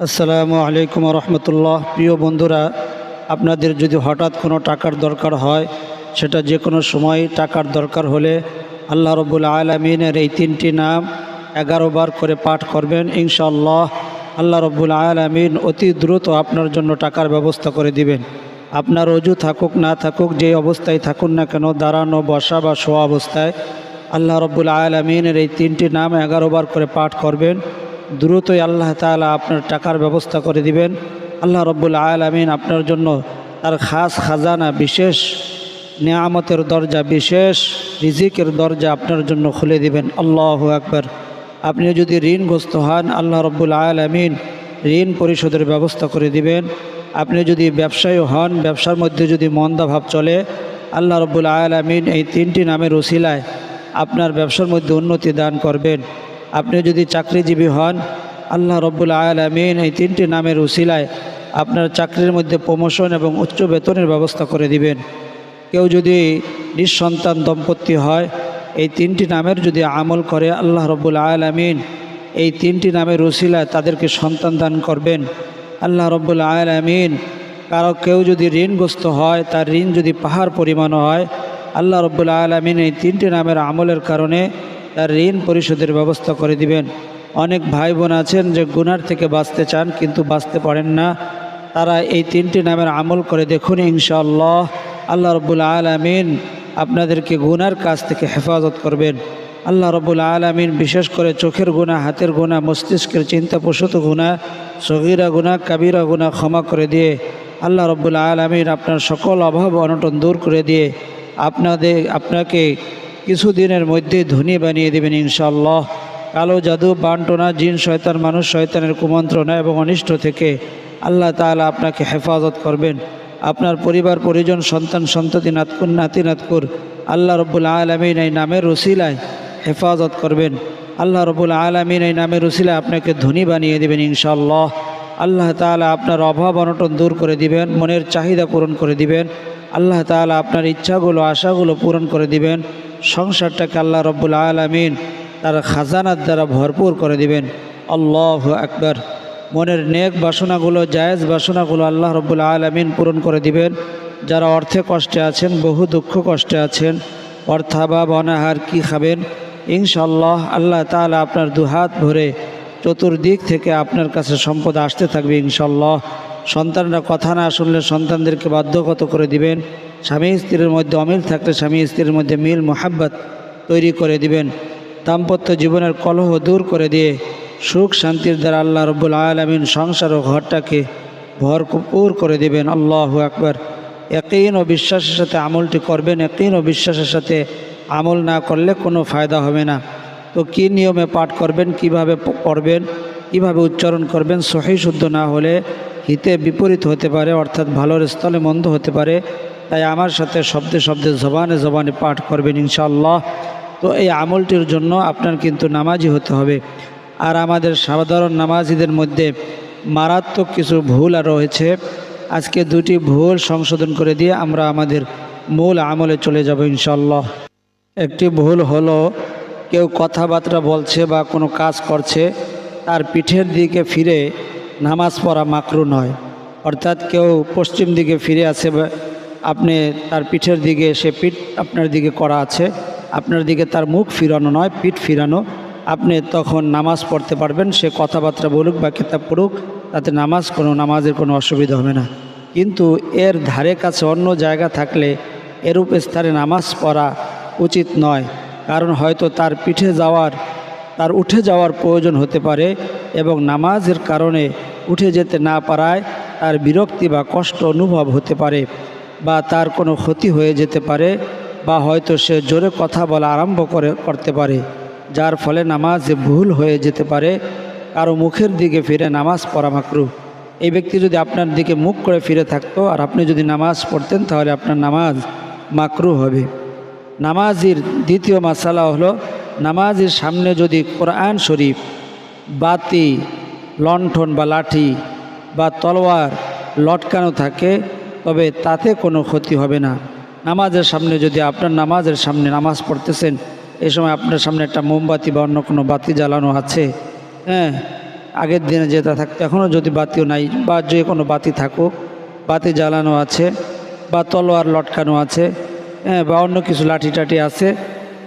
আসসালামু আলাইকুম রহমতুল্লাহ। প্রিয় বন্ধুরা, আপনাদের যদি হঠাৎ কোনো টাকার দরকার হয়, সেটা যে কোনো সময় টাকার দরকার হলে আল্লাহ রবুল আলমিনের এই তিনটি নাম এগারো বার করে পাঠ করবেন, ইনশাআল্লাহ আল্লাহ রব্বুল আলমিন অতি দ্রুত আপনার জন্য টাকার ব্যবস্থা করে দিবেন। আপনার অজু থাকুক, না থাকুক, যে অবস্থায় থাকুন না কেন, দাঁড়ানো, বসা বা শোয়া অবস্থায় আল্লাহ রব্বুল আলমিনের এই তিনটি নাম এগারো বার করে পাঠ করবেন। দ্রুতই আল্লাহ তাআলা আপনার টাকার ব্যবস্থা করে দিবেন। আল্লাহ রব্বুল আলমিন আপনার জন্য তার খাস খাজানা বিশেষ, নিয়ামতের দরজা বিশেষ, রিজিকের দরজা আপনার জন্য খুলে দিবেন। আল্লাহ আকবর। আপনি যদি ঋণগ্রস্ত হন, আল্লাহ রব্বুল আলমিন ঋণ পরিশোধের ব্যবস্থা করে দিবেন। আপনি যদি ব্যবসায়ী হন, ব্যবসার মধ্যে যদি মন্দাভাব চলে, আল্লাহ রব্বুল আলমিন এই তিনটি নামের ওসিলায় আপনার ব্যবসার মধ্যে উন্নতি দান করবেন। আপনি যদি চাকরিজীবী হন, আল্লাহ রব্বুল আলমিন এই তিনটি নামের উসিলায় আপনার চাকরির মধ্যে প্রমোশন এবং উচ্চ বেতনের ব্যবস্থা করে দিবেন। কেউ যদি নিঃসন্তান দম্পতি হয়, এই তিনটি নামের যদি আমল করে, আল্লাহ রব্বুল আলমিন এই তিনটি নামের উসিলায় তাদেরকে সন্তান দান করবেন। আল্লাহ রব্বুল আলমিন কারও কেউ যদি ঋণগ্রস্ত হয়, তার ঋণ যদি পাহাড় পরিমাণ হয়, আল্লাহ রব্বুল আলমিন এই তিনটি নামের আমলের কারণে তার ঋণ পরিশোধের ব্যবস্থা করে দিবেন। অনেক ভাই বোন আছেন যে গুনার থেকে বাঁচতে চান কিন্তু বাঁচতে পারেন না। তারা এই তিনটি নামের আমল করে দেখুন ইনশাআল্লাহ। আল্লাহ রব্বুল আলমিন আপনাদেরকে গুনার কাছ থেকে হেফাজত করবেন। আল্লাহ রব্বুল আলমিন বিশেষ করে চোখের গুণা, হাতের গুণা, মস্তিষ্কের চিন্তাপ্রসূত গুণা, সগিরা গুণা, কাবিরা গুণা ক্ষমা করে দিয়ে আল্লাহ রব্বুল আলমিন আপনার সকল অভাব অনটন দূর করে দিয়ে আপনাদের, আপনাকে কিছুদিনের মধ্যে ধনী বানিয়ে দেবেন ইনশাল্লাহ কালো জাদু, বান্টনা, জিন, শয়তান, মানুষ, শয়তানের কুমন্ত্রণা এবং অনিষ্ট থেকে আল্লাহ তাআলা আপনাকে হেফাজত করবেন। আপনার পরিবার, পরিজন, সন্তান, সন্ততি নাতকুর নাতি, নাতকুর আল্লাহ রব্বুল আলমিন এই নামের রসিলায় হেফাজত করবেন। আল্লাহ রব্বুল আলমিন এই নামের রসিলায় আপনাকে ধনী বানিয়ে দেবেন ইনশাল্লাহ আল্লাহ তাআলা আপনার অভাব অনটন দূর করে দিবেন, মনের চাহিদা পূরণ করে দিবেন। আল্লাহ তাআলা আপনার ইচ্ছাগুলো, আশাগুলো পূরণ করে দিবেন। সংসারটাকে আল্লাহ রব্বুল আলমিন তার খাজানার দ্বারা ভরপুর করে দিবেন। আল্লাহ আকবর। মনের নেক বাসনাগুলো, জায়েজ বাসনাগুলো আল্লাহ রব্বুল আলমিন পূরণ করে দিবেন। যারা অর্থে কষ্টে আছেন, বহু দুঃখ কষ্টে আছেন, অর্থাভাব, অনাহার কি খাবেন? ইনশাল্লাহ আল্লাহ তাআলা আপনার দুহাত ভরে চতুর্দিক থেকে আপনার কাছে সম্পদ আসতে থাকবে ইনশাল্লাহ সন্তানরা কথা না শুনলে সন্তানদেরকে বাধ্যগত করে দিবেন। স্বামী স্ত্রীর মধ্যে অমিল থাকলে স্বামী স্ত্রীর মধ্যে মিল, মোহাব্বত তৈরি করে দিবেন। দাম্পত্য জীবনের কলহ দূর করে দিয়ে সুখ শান্তির দ্বারা আল্লাহ রব্বুল আলমিন সংসার ও ঘরটাকে ভরপুর করে দিবেন। আল্লাহ আকবর। একইন ও বিশ্বাসের সাথে আমলটি করবেন একইন ও বিশ্বাসের সাথে আমল না করলে কোনো ফায়দা হবে না। তো কী নিয়মে পাঠ করবেন, কীভাবে পড়বেন, কীভাবে উচ্চারণ করবেন, সহি শুদ্ধ না হলে হিতে বিপরীত হতে পারে, অর্থাৎ ভালোর স্থলে মন্দ হতে পারে। তাই আমার সাথে শব্দে শব্দে জবানে জবানে পাঠ করবেন ইনশাআল্লাহ। তো এই আমলটির জন্য আপনার কিন্তু নামাজি হতে হবে। আর আমাদের সাধারণ নামাজিদের মধ্যে মারাত্মক কিছু ভুল আর রয়েছে। আজকে দুটি ভুল সংশোধন করে দিয়ে আমরা আমাদের মূল আমলে চলে যাব ইনশাল্লাহ একটি ভুল হলো, কেউ কথাবার্তা বলছে বা কোনো কাজ করছে, তার পিঠের দিকে ফিরে নামাজ পড়া মাকরু নয়। অর্থাৎ কেউ পশ্চিম দিকে ফিরে আছে, আপনি তার পিঠের দিকে, সে পিঠ আপনার দিকে করা আছে, আপনার দিকে তার মুখ ফিরানো নয়, পিঠ ফিরানো। আপনি তখন নামাজ পড়তে পারবেন, সে কথাবার্তা বলুক বা কিতাব পড়ুক, তাতে নামাজ কোনো, নামাজের কোনো অসুবিধা হবে না। কিন্তু এর ধারে কাছে অন্য জায়গা থাকলে এরূপ স্থানে নামাজ পড়া উচিত নয়, কারণ হয়তো তার পিঠে যাওয়ার তার উঠে যাওয়ার প্রয়োজন হতে পারে এবং নামাজের কারণে উঠে যেতে না পারায় তার বিরক্তি বা কষ্ট অনুভব হতে পারে বা তার কোনো ক্ষতি হয়ে যেতে পারে বা হয়তো সে জোরে কথা বলা আরম্ভ করে, করতে পারে, যার ফলে নামাজে ভুল হয়ে যেতে পারে, কারও মুখের দিকে ফিরে নামাজ পড়া মাকরু। এই ব্যক্তি যদি আপনার দিকে মুখ করে ফিরে থাকতো আর আপনি যদি নামাজ পড়তেন তাহলে আপনার নামাজ মাকরু হবে। নামাজির দ্বিতীয় মাসালা হলো নামাজের সামনে যদি কোরআন শরীফ বাতি লণ্ঠন বা লাঠি বা তলোয়ার লটকানো থাকে তবে তাতে কোনো ক্ষতি হবে না। নামাজের সামনে যদি আপনার নামাজের সামনে নামাজ পড়তেছেন এই সময় আপনার সামনে একটা মোমবাতি বা অন্য কোনো বাতি জ্বালানো আছে। হ্যাঁ আগের দিনে যেটা থাকতো এখনও যদি বাতিও নাই বা যে কোনো বাতি থাকুক বাতি জ্বালানো আছে বা তলোয়ার লটকানো আছে হ্যাঁ, বা অন্য কিছু লাঠি টাঠি আছে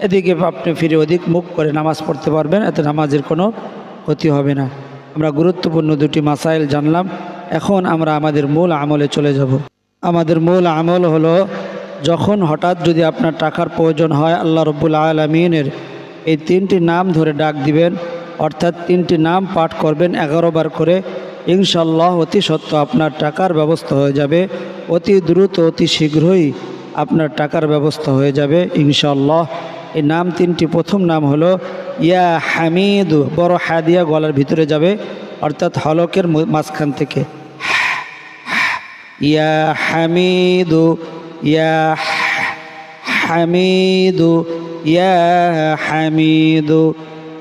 এদিকে আপনি ফিরে ওদিক মুখ করে নামাজ পড়তে পারবেন, এতে নামাজের কোনো ক্ষতি হবে না। আমরা গুরুত্বপূর্ণ দুটি মাসাইল জানলাম, এখন আমরা আমাদের মূল আমলে চলে যাব। আমাদের মূল আমল হলো, যখন হঠাৎ যদি আপনার টাকার প্রয়োজন হয়, আল্লাহ রব্বুল আলমিনের এই তিনটি নাম ধরে ডাক দিবেন, অর্থাৎ তিনটি নাম পাঠ করবেন, এগারো বার করে ইনশাল্লাহ অতি সত্য আপনার টাকার ব্যবস্থা হয়ে যাবে। অতি দ্রুত, অতি শীঘ্রই আপনার টাকার ব্যবস্থা হয়ে যাবে ইনশাল্লাহ এই নাম তিনটি প্রথম নাম হলো ইয়া হামিদু, বড় হাদিয়া গলার ভিতরে যাবে, অর্থাৎ হলকের মাঝখান থেকে। ইয়া হামিদু ইয়া হামিদু ইয়া হামিদু।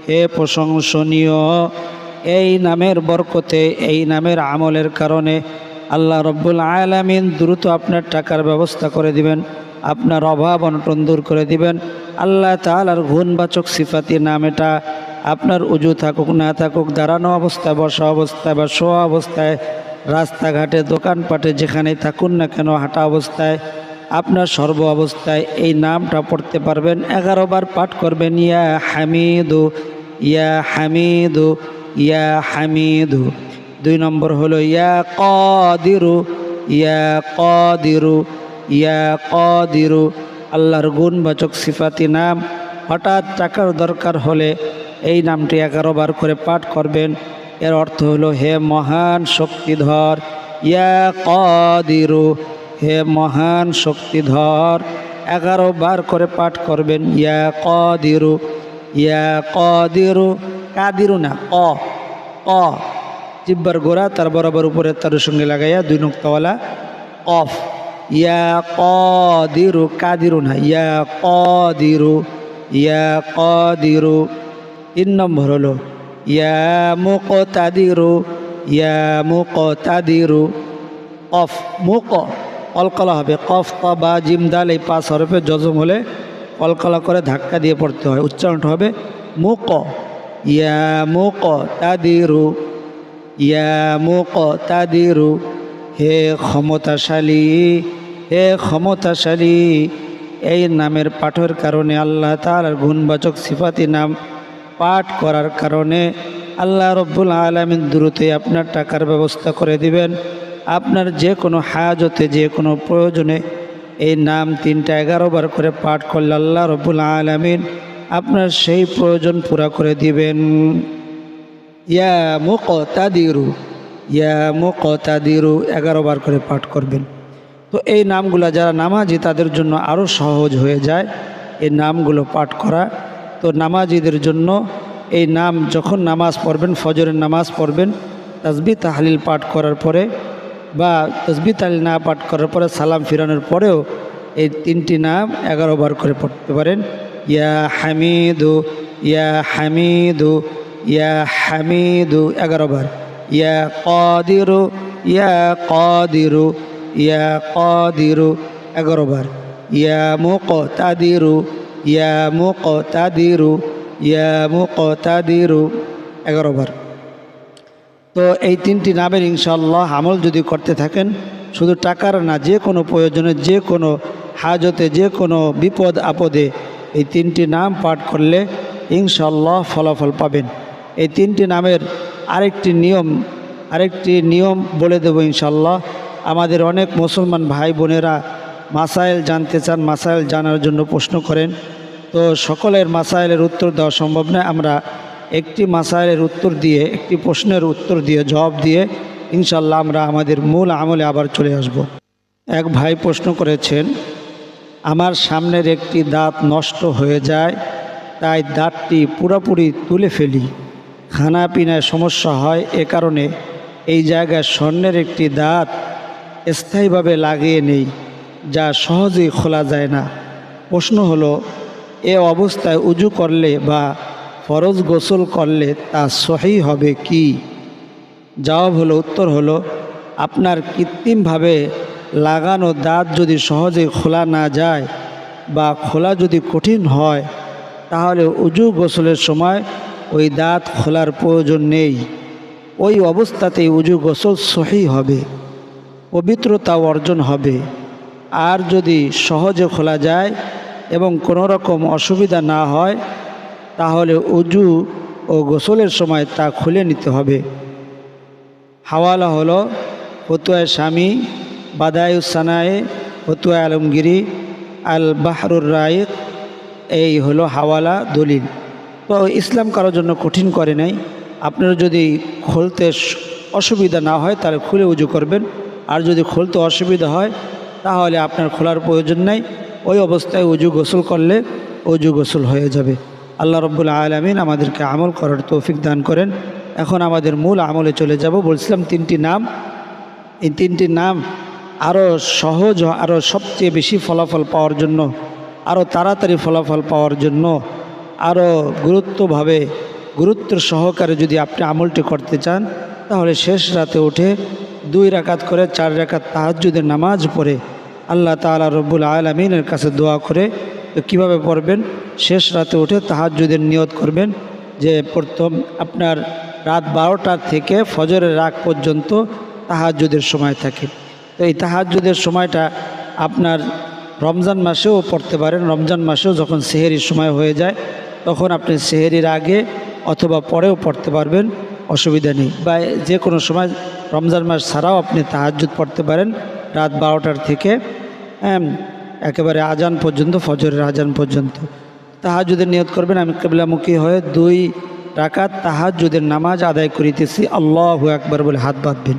হে প্রশংসনীয়, এই নামের বরকতে, এই নামের আমলের কারণে আল্লাহ রব্বুল আলামিন দ্রুত আপনার টাকার ব্যবস্থা করে দিবেন, আপনার অভাব অনটন দূর করে দিবেন আল্লাহ তালার গুণবাচক সিফাতি নাম এটা। আপনার উজু থাকুক, না থাকুক, দাঁড়ানো অবস্থায়, বসা অবস্থায় বা শোয়া অবস্থায়, রাস্তাঘাটে, দোকানপাটে, যেখানেই থাকুন না কেন, হাঁটা অবস্থায়, আপনার সর্ব অবস্থায় এই নামটা পড়তে পারবেন। এগারো বার পাঠ করবেন, ইয়া হামিদু ইয়া হামিদু ইয়া হামিদু। দুই নম্বর হলো, ইয়া কদিরু ইয়া কদিরু ইয়া কদিরু। আল্লাহর গুণবাচক সিফাতি নাম। হঠাৎ টাকার দরকার হলে এই নামটি এগারো বার করে পাঠ করবেন। এর অর্থ হলো, হে মহান শক্তিধর, ইয়া কদিরু, হে মহান শক্তিধর এগারো বার করে পাঠ করবেন, ইয়া কদিরু ইয়া কদিরু, কাদিরু না, ক ক, জিব্বার গোড়া তার বরাবর উপরে তার সঙ্গে লাগাইয়া দুই নোক্তাওয়ালা কফ। ইয়া কদিরু কাদিরু না ইয়া কদিরু ইয়া কদিরু। তিন নম্বর হলো, ইয়া মুকতাদিরু ইয়া মুকতাদিরু। কফ, মুক, কলকলা হবে। কফ বা, জিম, দাল এই পাঁচ হরফে যজম হলে কলকলা করে ধাক্কা দিয়ে পড়তে হয়। উচ্চারণটা হবে মুক, ইয়া মুক তাদিরু ইয়া মুক তাদিরু হে ক্ষমতাশালী হে ক্ষমতাশালী, এই নামের পাঠের কারণে আল্লাহ তালার গুণবাচক সিফাতি নাম পাঠ করার কারণে আল্লাহ রব্বুল আলমিন দ্রুতই আপনার টাকার ব্যবস্থা করে দিবেন। আপনার যে কোনো হাজতে যে কোনো প্রয়োজনে এই নাম তিনটা এগারো বার করে পাঠ করলে আল্লাহ রব্বুল আলমিন আপনার সেই প্রয়োজন পুরা করে দিবেন। ইয়া মুকতাদিরু ইয়া মুকতাদিরু, এগারো বার করে পাঠ করবেন। তো এই নামগুলো যারা নামাজি, তাদের জন্য আরও সহজ হয়ে যায় এই নামগুলো পাঠ করা। তো নামাজিদের জন্য এই নাম যখন নামাজ পড়বেন, ফজরের নামাজ পড়বেন তাসবি তাহলিল পাঠ করার পরে বা তসবি তাহলিল না পাঠ করার পরে সালাম ফিরানোর পরেও এই তিনটি নাম এগারো বার করে পড়তে পারেন। ইয়া হামিদু ইয়া হামিদু ইয়া হামিদু এগারো বার। ইয়া কদিরু ইয়া কদিরু। ইয়া কদিরু, এগারো বার। ইয়া মুক তাদিরু ইয়া মুক তাদিরু ইয়া মুক তাদিরু এগারো বার। তো এই তিনটি নামের ইনশাল্লাহ আমল যদি করতে থাকেন, শুধু টাকার না, যে কোনো প্রয়োজনে, যে কোনো হাজতে, যে কোনো বিপদ আপদে এই তিনটি নাম পাঠ করলে ইনশাল্লাহ ফলাফল পাবেন। এই তিনটি নামের আরেকটি নিয়ম আরেকটি নিয়ম বলে দেবো ইনশাল্লাহ আমাদের অনেক মুসলমান ভাই বোনেরা মাসাইল জানতে চান মাসাইল জানার জন্য প্রশ্ন করেন। তো সকলের মাসাইলের উত্তর দেওয়া সম্ভব নয়। আমরা একটি মাসাইলের উত্তর দিয়ে, একটি প্রশ্নের উত্তর দিয়ে, জবাব দিয়ে ইনশাল্লাহ আমরা আমাদের মূল আমলে আবার চলে আসব। এক ভাই প্রশ্ন করেছেন, আমার সামনের একটি দাঁত নষ্ট হয়ে যায়, তাই দাঁতটি পুরোপুরি তুলে ফেলি। খানা পিনায় সমস্যা হয় এ কারণে এই জায়গায় স্বর্ণের একটি দাঁত স্থায়ীভাবে লাগিয়ে নেই, যা সহজেই খোলা যায় না। প্রশ্ন হলো, এ অবস্থায় উজু করলে বা ফরজ গোসল করলে তা সহি হবে কি? জবাব হলো, উত্তর হলো, আপনার কৃত্রিমভাবে লাগানো দাঁত যদি সহজে খোলা না যায় বা খোলা যদি কঠিন হয়, তাহলে উজু গোসলের সময় ওই দাঁত খোলার প্রয়োজন নেই। ওই অবস্থাতেই উজু গোসল সহি হবে। পবিত্রতা অর্জন হবে। আর যদি সহজে খোলা যায় এবং কোনো রকম অসুবিধা না হয়, তাহলে উজু ও গোসলের সময় তা খুলে নিতে হবে। হাওয়ালা হলো ফতুয়ায় স্বামী বাদায়ু সানায়ে ফতুয়া আলমগিরি আল বাহরুর রায়েক। এই হলো হাওয়ালা দলিল। তো ইসলাম কারোর জন্য কঠিন করে নাই। আপনার যদি খুলতে অসুবিধা না হয়, তাহলে খুলে উজু করবেন। আর যদি খুলতে অসুবিধা হয়, তাহলে আপনার খোলার প্রয়োজন নাই। ওই অবস্থায় উজু গোসল করলে উজু গোসল হয়ে যাবে। আল্লাহ রব্বুল আলমিন আমাদেরকে আমল করার তৌফিক দান করেন। এখন আমাদের মূল আমলে চলে যাব। বলছিলাম তিনটি নাম। এই তিনটি নাম আরও সহজ আরও সবচেয়ে বেশি ফলাফল পাওয়ার জন্য আরও তাড়াতাড়ি ফলাফল পাওয়ার জন্য আরও গুরুত্বভাবে, গুরুত্ব সহকারে যদি আপনি আমলটি করতে চান, তাহলে শেষ রাতে উঠে দুই রাকাত করে, চার রাকাত তাহাজ্জুদের নামাজ পড়ে আল্লাহ তাআলা রব্বুল আলমিনের কাছে দোয়া করে। কীভাবে পড়বেন? শেষ রাতে উঠে তাহাজ্জুদের নিয়ত করবেন যে, প্রথম আপনার রাত বারোটার থেকে ফজরের রাগ পর্যন্ত তাহাজ্জুদের সময় থাকে। তো এই তাহাজ্জুদের সময়টা আপনার রমজান মাসেও পড়তে পারেন। রমজান মাসেও যখন সেহেরির সময় হয়ে যায়, তখন আপনি সেহেরির আগে অথবা পরেও পড়তে পারবেন, অসুবিধা নেই। বা যে কোনো সময় রমজান মাস ছাড়াও আপনি তাহাজ্জুদ পড়তে পারেন। রাত বারোটার থেকে একেবারে আজান পর্যন্ত, ফজরের আজান পর্যন্ত। তাহাজুদের নিয়ত করবেন, আমি কেবলামুখী হয়ে দুই রাকাত তাহাজুদের নামাজ আদায় করিতেছি। আল্লাহ একবার বলে হাত বাঁধবেন।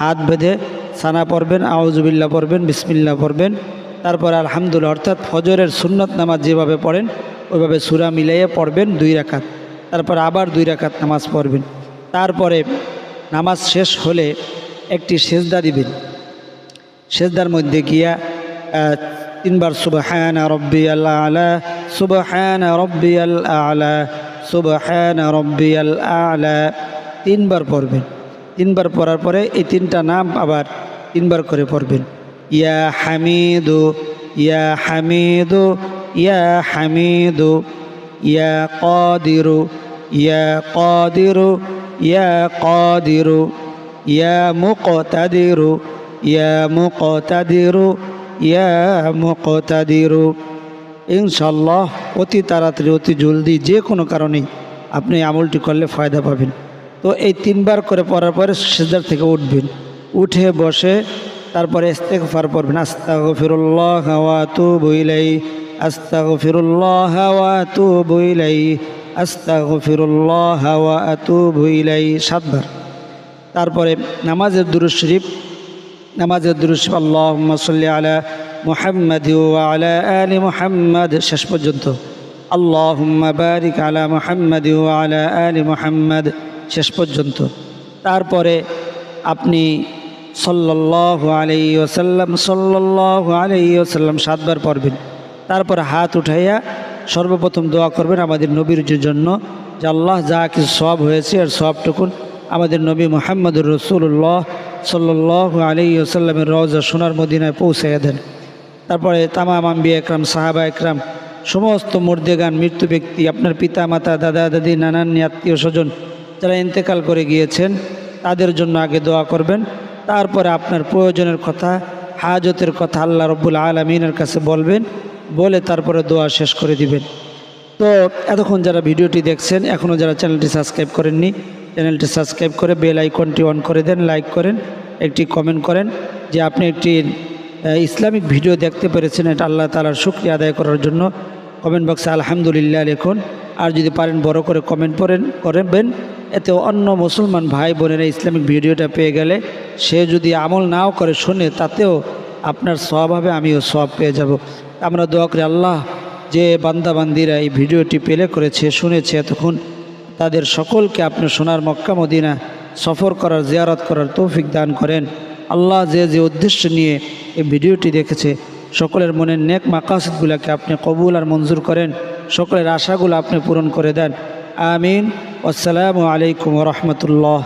হাত বেঁধে সানা পড়বেন আউজুবিল্লা পড়বেন বিসমিল্লা পড়বেন। তারপর আলহামদুলিল্লাহ, অর্থাৎ ফজরের সুন্নত নামাজ যেভাবে পড়েন, ওইভাবে সুরা মিলাইয়ে পড়বেন দুই রাকাত। তারপর আবার দুই রাকাত নামাজ পড়বেন। তারপরে নামাজ শেষ হলে একটি সেজদা দিবেন। সেজদার মধ্যে গিয়া তিনবার সুবহান রব্বি আলা, সুবহান রব্বি আলা, সুবহান রব্বি আলা তিনবার পড়বেন। তিনবার পড়ার পরে এই তিনটা নাম আবার তিনবার করে পড়বেন। ইয়া হামিদু ইয়া হামিদু ইয়া হামিদু, ইয়া কাদিরু ইয়া কাদিরু ইয়া কাদিরু, ইয়া মুকতাদিরু ইয়া মুকতাদিরু ইয়া মুকতাদিরু। ইনশাল্লাহ অতি তাড়াতাড়ি, অতি জলদি যে কোনো কারণেই আপনি আমলটি করলে ফায়দা পাবেন। তো এই তিনবার করে পড়ার পরে সেজার থেকে উঠবেন। উঠে বসে তারপরে ইস্তেগফার পড়বেন। আস্তাগফিরুল্লাহ ওয়া আতুবু ইলাই আস্তাগফিরুল্লাহ ওয়া আতুবু ইলাই আস্তাগফিরুল্লাহ ওয়া আতুবু ইলাই সাতবার। তারপরে নামাজের দুরুদ শরীফ, নামাজের দুরুদ শরীফ, আল্লাহুম্মা সাল্লি আলা মুহাম্মাদ আলা আলি মুহাম্মাদ। শেষ পর্যন্ত আল্লাহ বারিক আলা মুহাম্মাদ আলা আলি মুহাম্মাদ। শেষ পর্যন্ত। তারপরে আপনি সাল্লাল্লাহু আলাইহি ওয়াসাল্লাম, সাল্লাল্লাহু আলাইহি ওয়াসাল্লাম সাতবার পড়বেন। তারপর হাত উঠাইয়া সর্বপ্রথম দোয়া করবেন আমাদের নবীর জন্য, যে আল্লাহ যা কিছু সব হয়েছে আর সবটুকুন আমাদের নবী মোহাম্মদুর রসুল্লাহ সাল্লাহ আলী আসাল্লামের রওজা সোনার মদিনায় পৌঁছাইয়া দেন। তারপরে তামাম আম্বি একরাম, সাহাবা একরাম, সমস্ত মর্দেগান, মৃত্যু ব্যক্তি, আপনার পিতা মাতা দাদা, দাদি, নানান, আত্মীয় স্বজন, যারা ইন্তেকাল করে গিয়েছেন, তাদের জন্য আগে দোয়া করবেন। তারপরে আপনার প্রয়োজনের কথা, হাজতের কথা আল্লাহ রব্বুল আলমিনের কাছে বলবেন। বলে তারপরে দোয়া শেষ করে দিবেন। তো এতক্ষণ যারা ভিডিওটি দেখছেন এখনও যারা চ্যানেলটি সাবস্ক্রাইব করেননি, চ্যানেলটি সাবস্ক্রাইব করে বেল আইকনটি অন করে দেন, লাইক করেন, একটি কমেন্ট করেন যে আপনি একটি ইসলামিক ভিডিও দেখতে পেরেছেন, এটা আল্লাহ তালার শুক্রিয়া আদায় করার জন্য। কমেন্ট বক্সে আলহামদুলিল্লাহ লিখুন। আর যদি পারেন বড় করে কমেন্ট করেন করবেন। এতে অন্য মুসলমান ভাই বোনেরা ইসলামিক ভিডিওটা পেয়ে গেলে সে যদি আমল নাও করে, শোনে তাতেও আপনার সব হবে, আমিও সব পেয়ে যাব। আমরা দোয়া করি আল্লাহ যে বান্দাবান্দিরা এই ভিডিওটি পেলে করেছে, শুনেছে এতক্ষণ, তাদের সকলকে আপনি সোনার মক্কা মদিনা সফর করার, জিয়ারত করার তৌফিক দান করেন। আল্লাহ যে যে উদ্দেশ্য নিয়ে এই ভিডিওটি দেখেছে, সকলের মনের নেক মাকাসিদগুলোকে আপনি কবুল আর মঞ্জুর করেন, সকলের আশাগুলো আপনি পূরণ করে দেন। আমিন। আসসালামু আলাইকুম রহমতুল্লাহ।